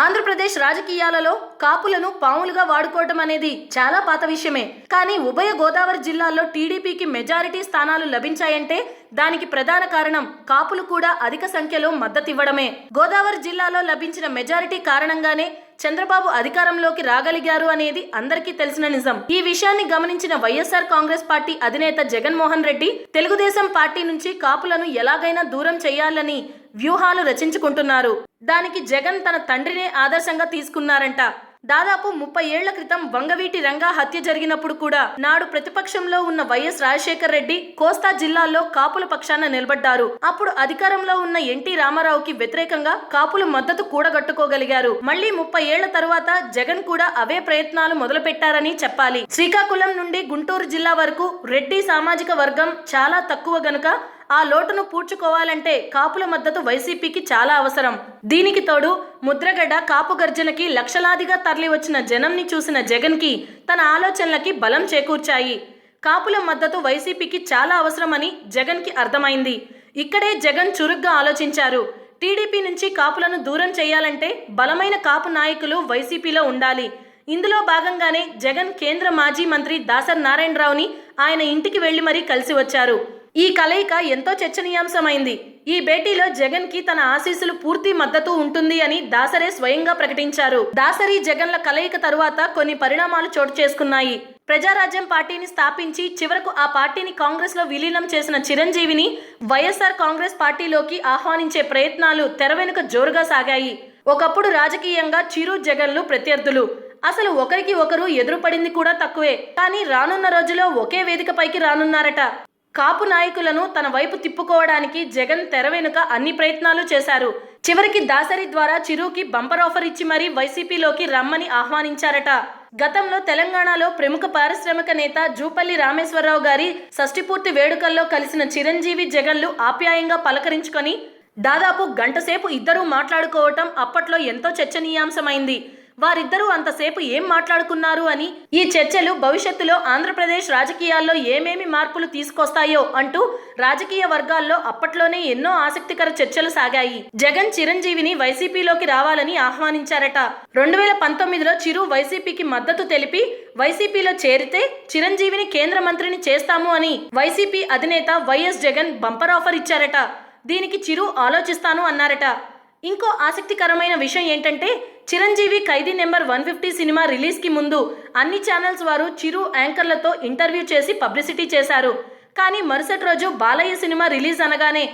ఆంధ్రప్రదేశ్ రాజకీయాలలో కాపులను పాములుగా వాడుకోవటం అనేది చాలా పాత విషయమే. కానీ ఉభయ గోదావరి జిల్లాల్లో టీడీపీకి మెజారిటీ స్థానాలు లభించాయంటే దానికి ప్రధాన కారణం కాపులు కూడా అధిక సంఖ్యలో మద్దతివ్వడమే. గోదావరి జిల్లాలో లభించిన మెజారిటీ కారణంగానే చంద్రబాబు అధికారంలోకి రాగలిగారు అనేది అందరికీ తెలిసిన నిజం. ఈ విషయాన్ని గమనించిన వైఎస్ఆర్ కాంగ్రెస్ పార్టీ అధినేత జగన్మోహన్ రెడ్డి తెలుగుదేశం పార్టీ నుంచి కాపులను ఎలాగైనా దూరం చేయాలని వ్యూహాలు రచించుకుంటున్నారు. దానికి జగన్ తన తండ్రినే ఆదర్శంగా తీసుకున్నారంట. దాదాపు ముప్పై ఏళ్ళ క్రితం వంగవీటి రంగా హత్య జరిగినప్పుడు కూడా నాడు ప్రతిపక్షంలో ఉన్న వైఎస్ రాజశేఖర్ రెడ్డి కోస్తా జిల్లాల్లో కాపుల పక్షాన నిలబడ్డారు. అప్పుడు అధికారంలో ఉన్న ఎన్టీ రామారావుకి వ్యతిరేకంగా కాపులు మద్దతు కూడగట్టుకోగలిగారు. మళ్ళీ ముప్పై ఏళ్ళ తరువాత జగన్ కూడా అవే ప్రయత్నాలు మొదలుపెట్టారని చెప్పాలి. శ్రీకాకుళం నుండి గుంటూరు జిల్లా వరకు రెడ్డి సామాజిక వర్గం చాలా తక్కువ గనుక ఆ లోటును పూడ్చుకోవాలంటే కాపుల మద్దతు వైసీపీకి చాలా అవసరం. దీనికి తోడు ముద్రగడ్డ కాపు గర్జనకి లక్షలాదిగా తరలివచ్చిన జనంని చూసిన జగన్కి తన ఆలోచనలకి బలం చేకూర్చాయి. కాపుల మద్దతు వైసీపీకి చాలా అవసరమని జగన్కి అర్థమైంది. ఇక్కడే జగన్ చురుగ్గా ఆలోచించారు. టీడీపీ నుంచి కాపులను దూరం చేయాలంటే బలమైన కాపు నాయకులు వైసీపీలో ఉండాలి. ఇందులో భాగంగానే జగన్ కేంద్ర మాజీ మంత్రి దాసర్ నారాయణరావుని ఆయన ఇంటికి వెళ్ళి మరీ కలిసి వచ్చారు. ఈ కలయిక ఎంతో చర్చనీయాంశమైంది. ఈ భేటీలో జగన్కి తన ఆశీస్సులు పూర్తి మద్దతు ఉంటుంది అని దాసరే స్వయంగా ప్రకటించారు. దాసరి జగన్ల కలయిక తరువాత కొన్ని పరిణామాలు చోటు చేసుకున్నాయి. ప్రజారాజ్యం పార్టీని స్థాపించి చివరకు ఆ పార్టీని కాంగ్రెస్లో విలీనం చేసిన చిరంజీవిని వైఎస్ఆర్ కాంగ్రెస్ పార్టీలోకి ఆహ్వానించే ప్రయత్నాలు తెర వెనుక జోరుగా సాగాయి. ఒకప్పుడు రాజకీయంగా చిరు జగన్లు ప్రత్యర్థులు. అసలు ఒకరికి ఒకరు ఎదురుపడింది కూడా తక్కువే. కానీ రానున్న రోజుల్లో ఒకే వేదికపైకి రానున్నారట. కాపు నాయకులను తన వైపు తిప్పుకోవడానికి జగన్ తెర వెనుక అన్ని ప్రయత్నాలు చేశారు. చివరికి దాసరి ద్వారా చిరుకి బంపర్ ఆఫర్ ఇచ్చి మరీ వైసీపీలోకి రమ్మని ఆహ్వానించారట. గతంలో తెలంగాణలో ప్రముఖ పారిశ్రామిక నేత జూపల్లి రామేశ్వరరావు గారి షష్టిపూర్తి వేడుకల్లో కలిసిన చిరంజీవి జగన్లు ఆప్యాయంగా పలకరించుకొని దాదాపు గంటసేపు ఇద్దరూ మాట్లాడుకోవటం అప్పట్లో ఎంతో చర్చనీయాంశమైంది. వారిద్దరూ అంతసేపు ఏం మాట్లాడుకున్నారు అని ఈ చర్చలు భవిష్యత్తులో ఆంధ్రప్రదేశ్ రాజకీయాల్లో ఏమేమి మార్పులు తీసుకొస్తాయో అంటూ రాజకీయ వర్గాల్లో అప్పట్లోనే ఎన్నో ఆసక్తికర చర్చలు సాగాయి. జగన్ చిరంజీవిని వైసీపీలోకి రావాలని ఆహ్వానించారట. రెండు వేల పంతొమ్మిదిలో చిరు వైసీపీకి మద్దతు తెలిపి వైసీపీలో చేరితే చిరంజీవిని కేంద్ర మంత్రిని చేస్తాము అని వైసీపీ అధినేత వైఎస్ జగన్ బంపర్ ఆఫర్ ఇచ్చారట. దీనికి చిరు ఆలోచిస్తాను అన్నారట. ఇంకో ఆసక్తికరమైన విషయం ఏంటంటే Chiranjeevi Khaidi number one fifty cinema రిలీజ్కి ముందు అన్ని ఛానల్స్ వారు చిరు యాంకర్లతో ఇంటర్వ్యూ చేసి పబ్లిసిటీ చేశారు. కానీ మరుసటి రోజు బాలయ్య సినిమా రిలీజ్ అనగానే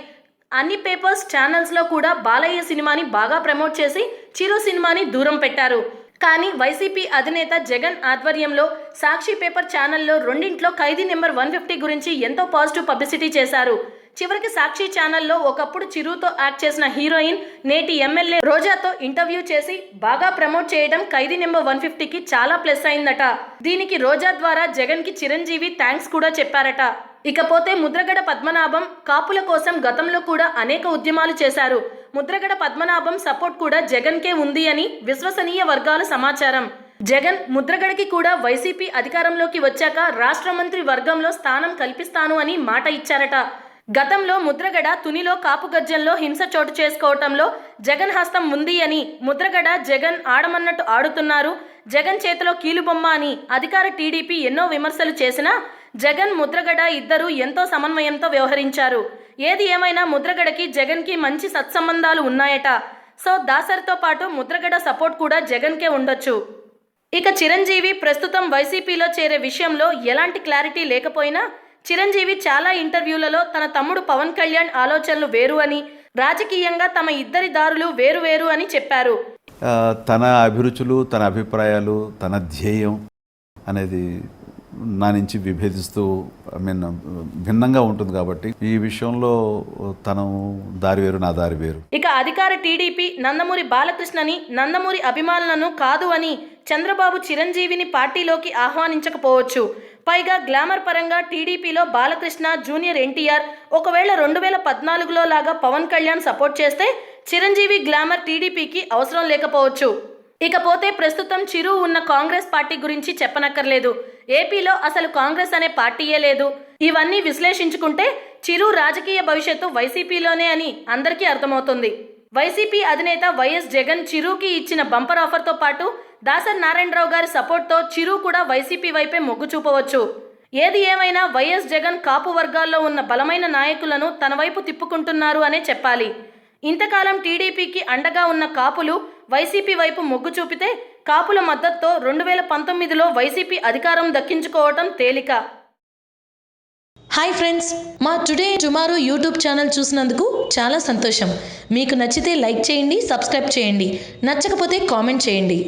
అన్ని పేపర్స్ ఛానల్స్లో కూడా బాలయ్య సినిమాని బాగా ప్రమోట్ చేసి చిరు సినిమాని దూరం పెట్టారు. కానీ వైసీపీ అధినేత జగన్ ఆధ్వర్యంలో సాక్షి పేపర్ ఛానల్లో రెండింట్లో ఖైదీ నెంబర్ వన్ ఫిఫ్టీ గురించి ఎంతో పాజిటివ్ పబ్లిసిటీ చేశారు. చివరికి సాక్షి ఛానల్లో ఒకప్పుడు చిరుతో యాక్ట్ చేసిన హీరోయిన్ నేటి ఎమ్మెల్యే రోజాతో ఇంటర్వ్యూ చేసి బాగా ప్రమోట్ చేయడం ఖైదీ నెంబర్ వన్ ఫిఫ్టీకి చాలా ప్లస్ అయిందట. దీనికి రోజా ద్వారా జగన్కి చిరంజీవి థ్యాంక్స్ కూడా చెప్పారట. ఇకపోతే ముద్రగడ పద్మనాభం కాపుల కోసం గతంలో కూడా అనేక ఉద్యమాలు చేశారు. ముద్రగడ పద్మనాభం సపోర్ట్ కూడా జగన్కే ఉంది అని విశ్వసనీయ వర్గాల సమాచారం. జగన్ ముద్రగడకి కూడా వైసీపీ అధికారంలోకి వచ్చాక రాష్ట్ర మంత్రి వర్గంలో స్థానం కల్పిస్తాను అని మాట ఇచ్చారట. గతంలో ముద్రగడ తునిలో కాపు గర్జంలో హింస చోటు చేసుకోవటంలో జగన్ హస్తం ఉంది అని ముద్రగడ జగన్ ఆడమన్నట్టు ఆడుతున్నారు. జగన్ చేతిలో కీలుబొమ్మ అని అధికార టీడీపీ ఎన్నో విమర్శలు చేసినా జగన్ ముద్రగడ ఇద్దరు ఎంతో సమన్వయంతో వ్యవహరించారు. ఏది ఏమైనా ముద్రగడకి జగన్కి మంచి సత్సంబంధాలు ఉన్నాయట. సో దాసరితో పాటు ముద్రగడ సపోర్ట్ కూడా జగన్కే ఉండొచ్చు. ఇక చిరంజీవి ప్రస్తుతం వైసీపీలో చేరే విషయంలో ఎలాంటి క్లారిటీ లేకపోయినా చిరంజీవి చాలా ఇంటర్వ్యూలలో తన తమ్ముడు పవన్ కళ్యాణ్ ఆలోచనలు వేరు అని రాజకీయంగా తమ ఇద్దరి దారులు వేరు వేరు అని చెప్పారు. తన అభిరుచులు తన అభిప్రాయాలు తన ధ్యేయం అనేది నా నుంచి విభేదిస్తూ ఐ మీన్ భిన్నంగా ఉంటుంది కాబట్టి ఈ విషయంలో తను దారి వేరు నా దారి వేరు. ఇక అధికార టీడీపీ నందమూరి బాలకృష్ణని నందమూరి అభిమానులను కాదు అని చంద్రబాబు చిరంజీవిని పార్టీలోకి ఆహ్వానించకపోవచ్చు. పైగా గ్లామర్ పరంగా టీడీపీలో బాలకృష్ణ జూనియర్ ఎన్టీఆర్ ఒకవేళ రెండు వేల పద్నాలుగులో లాగా పవన్ కళ్యాణ్ సపోర్ట్ చేస్తే చిరంజీవి గ్లామర్ టీడీపీకి అవసరం లేకపోవచ్చు. ఇకపోతే ప్రస్తుతం చిరు ఉన్న కాంగ్రెస్ పార్టీ గురించి చెప్పనక్కర్లేదు. ఏపీలో అసలు కాంగ్రెస్ అనే పార్టీయే లేదు. ఇవన్నీ విశ్లేషించుకుంటే చిరు రాజకీయ భవిష్యత్తు వైసీపీలోనే అని అందరికీ అర్థమవుతుంది. వైసీపీ అధినేత వైఎస్ జగన్ చిరుకి ఇచ్చిన బంపర్ ఆఫర్తో పాటు దాసరి నారాయణరావు గారి సపోర్ట్తో చిరు కూడా వైసీపీ వైపే మొగ్గు చూపవచ్చు. ఏది ఏమైనా వైఎస్ జగన్ కాపు వర్గాల్లో ఉన్న బలమైన నాయకులను తన వైపు తిప్పుకుంటున్నారు అనే చెప్పాలి. ఇంతకాలం టీడీపీకి అండగా ఉన్న కాపులు వైసీపీ వైపు మొగ్గు చూపితే కాపుల మద్దతుతో రెండు వేల పంతొమ్మిదిలో వైసీపీ అధికారం దక్కించుకోవటం తేలిక. హాయ్ ఫ్రెండ్స్ మా టుడే టుమారో యూట్యూబ్ ఛానల్ చూసినందుకు చాలా సంతోషం. మీకు నచ్చితే లైక్ చేయండి సబ్స్క్రైబ్ చేయండి. నచ్చకపోతే కామెంట్ చేయండి.